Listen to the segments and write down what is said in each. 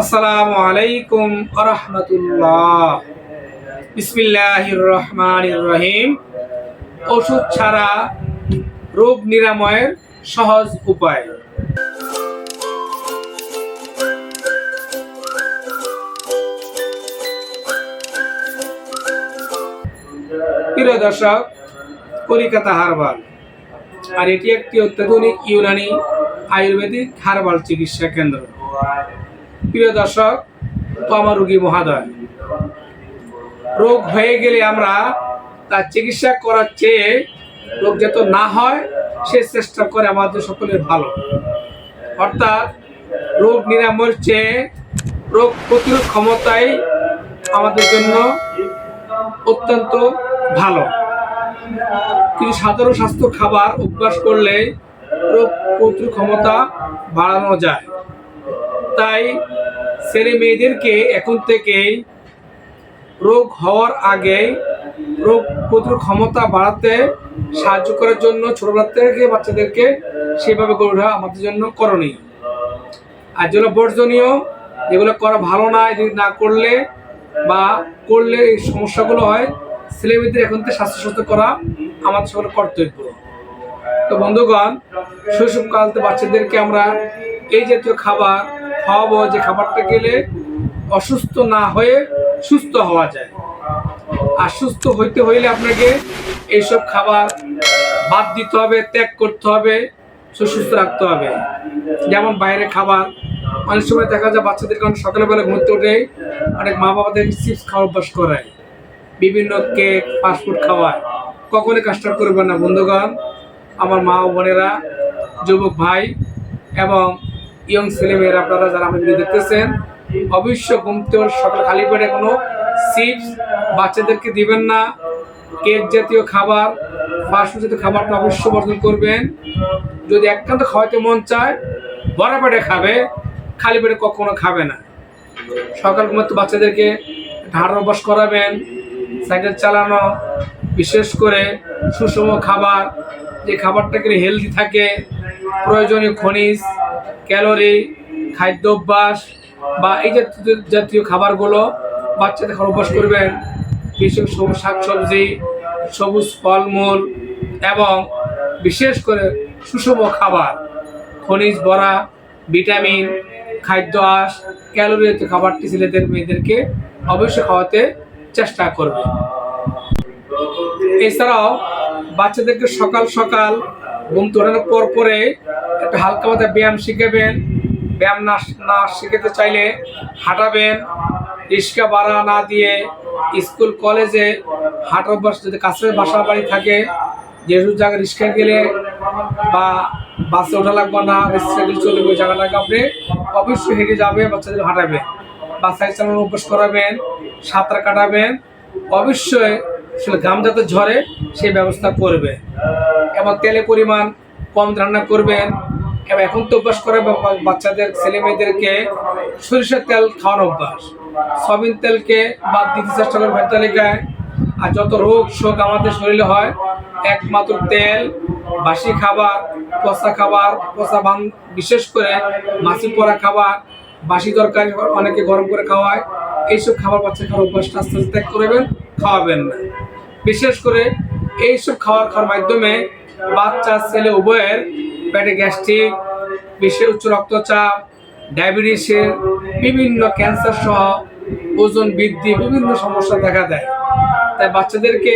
আসসালামু আলাইকুম আরহামতুল্লাহ। বিসমিল্লাহির রহমানির রহিম। ওষুধ ছাড়া রোগ নিরাময়ের সহজ উপায়। প্রিয় দর্শক, কলিকাতা হারবাল, আর এটি একটি অত্যাধুনিক ইউনানি আয়ুর্বেদিক হারবাল চিকিৎসা কেন্দ্র। প্রিয় দর্শক তো আমার রুগী মহাদয়, রোগ হয়ে গেলে আমরা তার চিকিৎসা করার চেয়ে রোগ যাতে না হয়, সে চেষ্টা করে আমাদের সকলের ভালো। অর্থাৎ রোগ নিরাময়ের চেয়ে রোগ প্রতিরোধ ক্ষমতাই আমাদের জন্য অত্যন্ত ভালো। কিছু সাধারণ স্বাস্থ্য খাবার অভ্যাস করলে রোগ প্রতিরোধ ক্ষমতা বাড়ানো যায়। তাই ছেলে মেয়েদেরকে এখন থেকেই রোগ হওয়ার আগে রোগ প্রতিরোধ ক্ষমতা বাড়াতে সাহায্য করার জন্য ছোটবেলা থেকে বাচ্চাদেরকে সেভাবে গড়ে ওঠা আমাদের জন্য করণীয়। আর যেগুলো বর্জনীয়, যেগুলো করা ভালো না এটি না করলে বা করলে এই সমস্যাগুলো হয়, ছেলে মেয়েদের এখন থেকে স্বাস্থ্য সুস্থ করা আমাদের সকলের কর্তব্য। তো বন্ধুগণ শৈশবকালতে বাচ্চাদেরকে আমরা এই জাতীয় খাবার খাওয়াবো যে খাবারটা গেলে অসুস্থ না হয়ে সুস্থ হওয়া যায়। আর সুস্থ হইতে হইলে আপনাকে এইসব খাবার বাদ দিতে হবে, ত্যাগ করতে হবে, সুস্থ রাখতে হবে। যেমন বাইরে খাবার, অনেক সময় দেখা যায় বাচ্চাদেরকে অনেক সকালবেলা ঘুরতে উঠে অনেক মা বাবাদের চিপস খাওয়া অভ্যাস করায়। বিভিন্ন কেক ফাস্টফুড খাওয়ায়। কখনই কাজটা করবেন না, বন্ধুগণ। আমার মা বোনেরা, যুবক ভাই এবং ইয়ং ছেলেমেয়েরা আপনারা যারা আমি ভিডিও দেখতেছেন অবশ্য ঘুমতে সকাল খালি পেটে কোনো চিপস বাচ্চাদেরকে দিবেন না। কেক জাতীয় খাবার ফাস্টফুড জাতীয় খাবারটা অবশ্যই বর্জন করবেন। যদি একান্ত খাওয়াতে মন চায়, বড় পেটে খাবে, খালি পেটে কখনো খাবে না। সকাল ঘুমাতে বাচ্চাদেরকে হাঁটার অভ্যাস করাবেন সাইকেল চালানো, বিশেষ করে সুষম খাবার, যে খাবারটা গেলে হেলদি থাকে, প্রয়োজনীয় খনিজ ক্যালোরি, খাদ্য অভ্যাস বা এই জাতীয় জাতীয় খাবারগুলো বাচ্চাদের খাওয়ার অভ্যাস করবেন। বিশেষ সবুজ শাকসবজি, সবুজ ফলমূল এবং বিশেষ করে সুষম খাবার, খনিজ ভরা ভিটামিন, খাদ্য আঁশ, ক্যালোরি জাতীয় খাবারটি ছেলেদের, মেয়েদেরকে অবশ্যই খাওয়াতে চেষ্টা করবে। এছাড়াও বাচ্চাদেরকে সকাল সকাল ঘুম তোড়ানোর পর পরে একটু হালকা মাথায় ব্যায়াম শিখাবেন। ব্যায়াম না না শিখাতে চাইলে হাঁটাবেন। রিক্সা ভাড়া না দিয়ে স্কুল, কলেজে হাঁটা অভ্যাস যদি কাছের বাসা বাড়ি থাকে যেসব জায়গায় রিক্সা গেলে বা বাসে ওঠা লাগবে না, রিক্সা গেলে চলে ওই জায়গাটাকে আপনি অবশ্যই হেঁটে যাবে বাচ্চাদের হাঁটাবে বা সাইকেল চালানোর অভ্যাস করাবেন, সাঁতার কাটাবেন, অবশ্যই আসলে ঘাম যাতে ঝরে সেই ব্যবস্থা করবে। এবং তেলের পরিমাণ কম রান্না করবেন। এবং এখন তো অভ্যাস করে বাচ্চাদের, ছেলে মেয়েদেরকে সরিষার তেল খাওয়ানো অভ্যাস। সয়াবিন তেলকে বাদ দিতে চেষ্টা করবে ভাই তালিকায়। আর যত রোগ শোক আমাদের শরীরে হয়, একমাত্র তেল, বাসি খাবার পচা খাবার পচা বান, বিশেষ করে মাছি পড়া খাবার, বাসি তরকারি অনেকে গরম করে খাওয়ায়। এইসব খাবার বাচ্চা খাওয়ার অভ্যাসটা আস্তে আস্তে ত্যাগ করবেন, খাওয়াবেন না। বিশেষ করে এইসব খাওয়ার খাওয়ার মাধ্যমে বাচ্চা, ছেলে উভয়ের পেটে গ্যাস্ট্রিক, বিশেষ উচ্চ রক্তচাপ, ডায়াবেটিসের বিভিন্ন ক্যান্সার সহ ওজন বৃদ্ধি, বিভিন্ন সমস্যা দেখা দেয়। তাই বাচ্চাদেরকে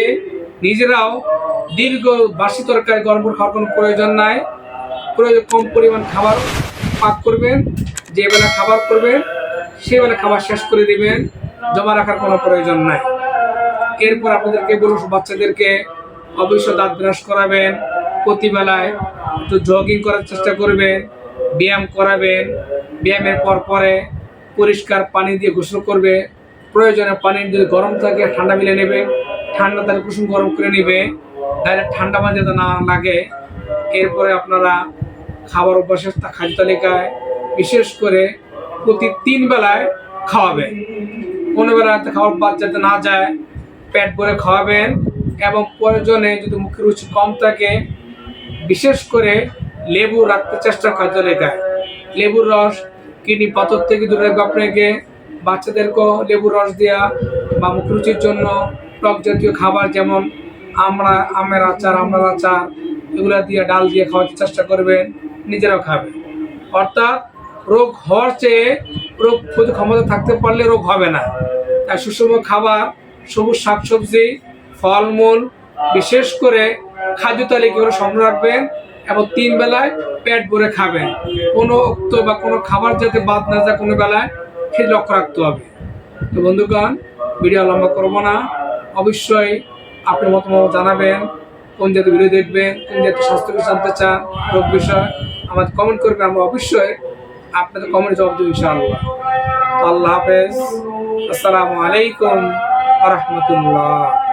নিজেরাও দীর্ঘ বাসি তরকারি, গরম খাওয়ার কোনো প্রয়োজন নাই। প্রয়োজন কম পরিমাণ খাবার পাক করবেন, যে বেলা খাবার করবেন, সে বেলা খাবার শেষ করে দিবেন, জমা রাখার কোনো প্রয়োজন নাই। এরপর আপনাদেরকে বলুন, বাচ্চাদেরকে অবশ্যই দাঁত ব্রাশ করাবেন প্রতিবেলায় একটু জগিং করার চেষ্টা করবেন ব্যায়াম করাবেন ব্যায়ামের পর পরে পরিষ্কার পানি দিয়ে গোসল করবে। প্রয়োজনে পানি যদি গরম থাকে, ঠান্ডা মিলে নেবে। ঠান্ডা তাহলে কুসুম গরম করে নেবে। ডাইরেক্ট ঠান্ডা পানি যাতে না লাগে। এরপরে আপনারা খাবার অভ্যাসের খাদ্য তালিকায় বিশেষ করে প্রতি তিন বেলায় খাওয়াবেন কোনো বেলাতে খাবার বাদ যাতে না যায়, পেট ভরে খাওয়াবেন এবং প্রয়োজনে যদি মুখের রুচি কম থাকে বিশেষ করে লেবু রাখতে চেষ্টা খাদ্য লেখায় লেবুর রস, কিডনি পাথর থেকে দূরে রাখবে আপনাকে। বাচ্চাদেরকেও লেবুর রস দেওয়া বা মুখরুচির জন্য টক জাতীয় খাবার যেমন আমরা, আমের আচার, আমড়ার আচার, এগুলা দিয়ে ডাল দিয়ে খাওয়ার চেষ্টা করবেন, নিজেরাও খাবেন। অর্থাৎ রোগ হওয়ার চেয়ে রোগ প্রতি ক্ষমতা থাকতে পারলে রোগ হবে না। তাই সুষম খাবার, সবুজ শাকসবজি, ফলমূল, বিশেষ করে খাদ্য তালিকাগুলো সংগ্রহ রাখবেন এবং তিন বেলায় পেট ভরে খাবেন। কোনো উক্ত বা কোনো খাবার যাতে বাদ না যায় কোনো বেলায়, সেটা লক্ষ্য রাখতে হবে। তো বন্ধুগণ, ভিডিও লম্বা করব না। অবশ্যই আপনি মতামত জানাবেন, কোন জাতীয় ভিডিও দেখবেন, কোন জাতীয় স্বাস্থ্য জানতে চান, রোগ বিষয় আমাদের কমেন্ট করবেন। আমরা অবশ্যই আপনাদের কমেন্ট জবাব দেবো ইনশাআল্লাহ। আল্লাহ হাফেজ। আসসালামু আলাইকুম রহমতুল্লাহ।